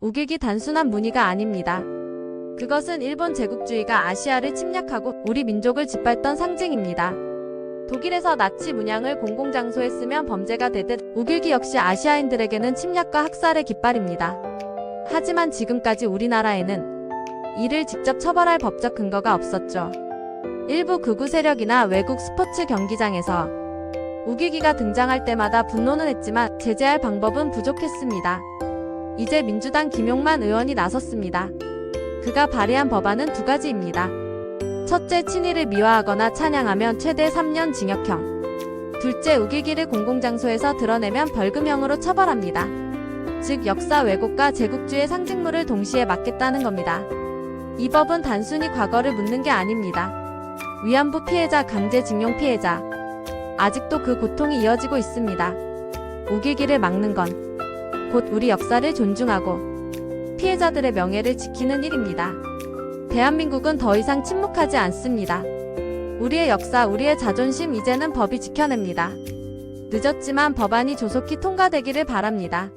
우길기 단순한 문의가 아닙니다. 그것은 일본 제국주의가 아시아를 침략하고 우리 민족을 짓밟던 상징입니다. 독일에서 나치 문양을 공공장소에 쓰면 범죄가 되듯 우길기 역시 아시아인들에게는 침략과 학살의 깃발입니다. 하지만 지금까지 우리나라에는 이를 직접 처벌할 법적 근거가 없었죠. 일부 극우 세력이나 외국 스포츠 경기장에서 우길기가 등장할 때마다 분노는 했지만 제재할 방법은 부족했습니다. 이제 민주당 김용만 의원이 나섰습니다. 그가 발의한 법안은 두 가지입니다. 첫째, 친일을 미화하거나 찬양하면 최대 3년 징역형. 둘째, 우길기를 공공장소에서 드러내면 벌금형으로 처벌합니다. 즉, 역사 왜곡과 제국주의 상징물을 동시에 막겠다는 겁니다. 이 법은 단순히 과거를 묻는 게 아닙니다. 위안부 피해자, 강제징용 피해자. 아직도 그 고통이 이어지고 있습니다. 우길기를 막는 건 곧 우리 역사를 존중하고 피해자들의 명예를 지키는 일입니다. 대한민국은 더 이상 침묵하지 않습니다. 우리의 역사, 우리의 자존심 이제는 법이 지켜냅니다. 늦었지만 법안이 조속히 통과되기를 바랍니다.